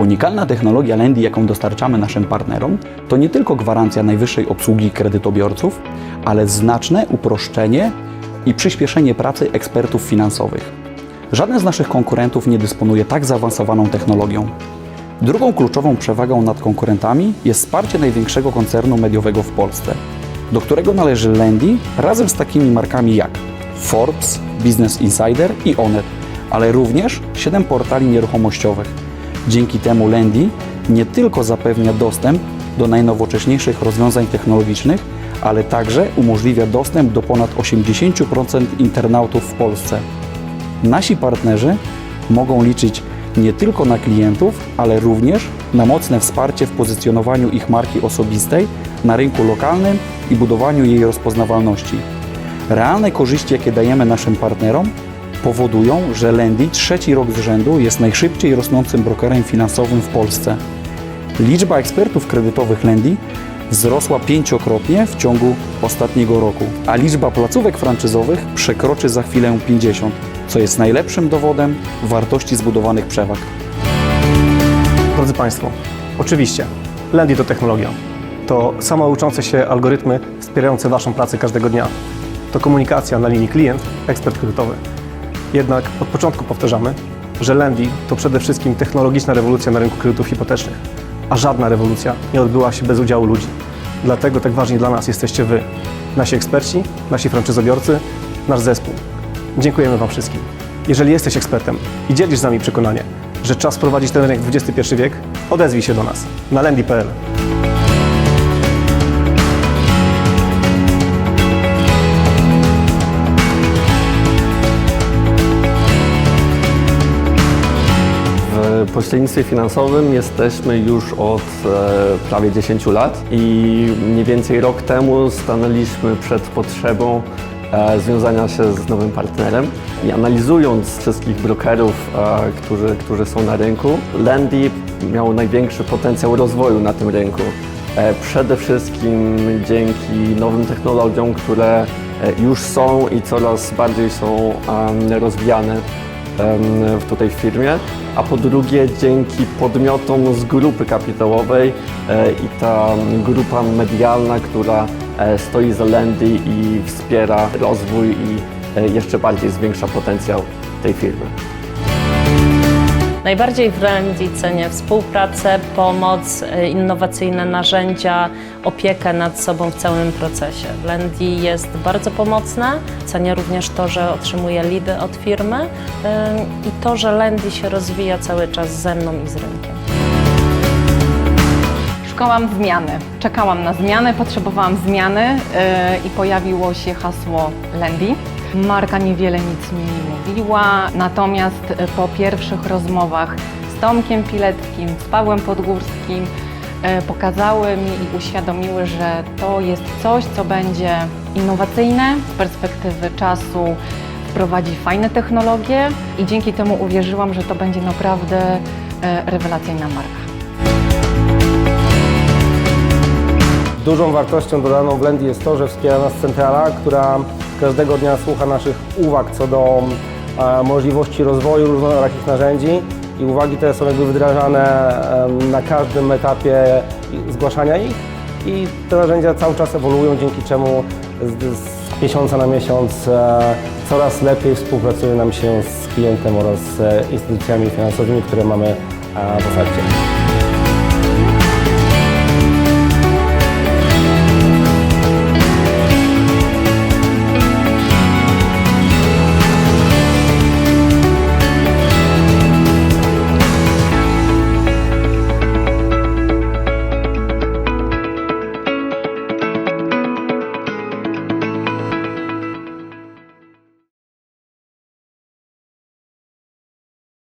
Unikalna technologia Lendy, jaką dostarczamy naszym partnerom, to nie tylko gwarancja najwyższej obsługi kredytobiorców, ale znaczne uproszczenie i przyspieszenie pracy ekspertów finansowych. Żaden z naszych konkurentów nie dysponuje tak zaawansowaną technologią. Drugą kluczową przewagą nad konkurentami jest wsparcie największego koncernu mediowego w Polsce, do którego należy Lendy razem z takimi markami jak Forbes, Business Insider i Onet, ale również 7 portali nieruchomościowych. Dzięki temu Lendy nie tylko zapewnia dostęp do najnowocześniejszych rozwiązań technologicznych, ale także umożliwia dostęp do ponad 80% internautów w Polsce. Nasi partnerzy mogą liczyć nie tylko na klientów, ale również na mocne wsparcie w pozycjonowaniu ich marki osobistej na rynku lokalnym i budowaniu jej rozpoznawalności. Realne korzyści, jakie dajemy naszym partnerom, powodują, że Lendy trzeci rok z rzędu jest najszybciej rosnącym brokerem finansowym w Polsce. Liczba ekspertów kredytowych Lendy wzrosła pięciokrotnie w ciągu ostatniego roku, a liczba placówek franczyzowych przekroczy za chwilę 50, co jest najlepszym dowodem wartości zbudowanych przewag. Drodzy Państwo, oczywiście, Lendy to technologia. To samouczące się algorytmy wspierające Waszą pracę każdego dnia. To komunikacja na linii klient-ekspert kredytowy. Jednak od początku powtarzamy, że Lendy to przede wszystkim technologiczna rewolucja na rynku kredytów hipotecznych, a żadna rewolucja nie odbyła się bez udziału ludzi. Dlatego tak ważni dla nas jesteście Wy, nasi eksperci, nasi franczyzobiorcy, nasz zespół. Dziękujemy Wam wszystkim. Jeżeli jesteś ekspertem i dzielisz z nami przekonanie, że czas wprowadzić ten rynek w XXI wiek, odezwij się do nas na lendy.pl. W pośrednictwie finansowym jesteśmy już od e, prawie 10 lat i mniej więcej rok temu stanęliśmy przed potrzebą e, związania się z nowym partnerem i analizując wszystkich brokerów, e, którzy, którzy są na rynku, Lendy miał największy potencjał rozwoju na tym rynku. Przede wszystkim dzięki nowym technologiom, które już są i coraz bardziej są rozwijane tutaj w firmie, a po drugie dzięki podmiotom z grupy kapitałowej e, i ta grupa medialna, która e, stoi za Lendy i wspiera rozwój i e, jeszcze bardziej zwiększa potencjał tej firmy. Najbardziej w cenię współpracę, pomoc, y, innowacyjne narzędzia, opiekę nad sobą w całym procesie. Lendy jest bardzo pomocne. Cenię również to, że otrzymuję lidy od firmy i to, że Lendy się rozwija cały czas ze mną i z rynkiem. Szukałam zmiany. Czekałam na zmianę, potrzebowałam zmiany yy, i pojawiło się hasło Lendy. Marka niewiele nic mi nie mówiła, natomiast y, po pierwszych rozmowach z Tomkiem Pileckim, z Pawłem Podgórskim y, pokazały mi i uświadomiły, że to jest coś, co będzie innowacyjne z perspektywy czasu, wprowadzi fajne technologie i dzięki temu uwierzyłam, że to będzie naprawdę y, rewelacyjna marka. Dużą wartością dodaną w Lendy jest to, że wspiera nas centrala, która każdego dnia słucha naszych uwag co do e, możliwości rozwoju różnorakich narzędzi i uwagi te są jakby wdrażane na każdym etapie zgłaszania ich i te narzędzia cały czas ewoluują, dzięki czemu z, miesiąca na miesiąc e, coraz lepiej współpracuje nam się z klientem oraz e, instytucjami finansowymi, które mamy w ofercie.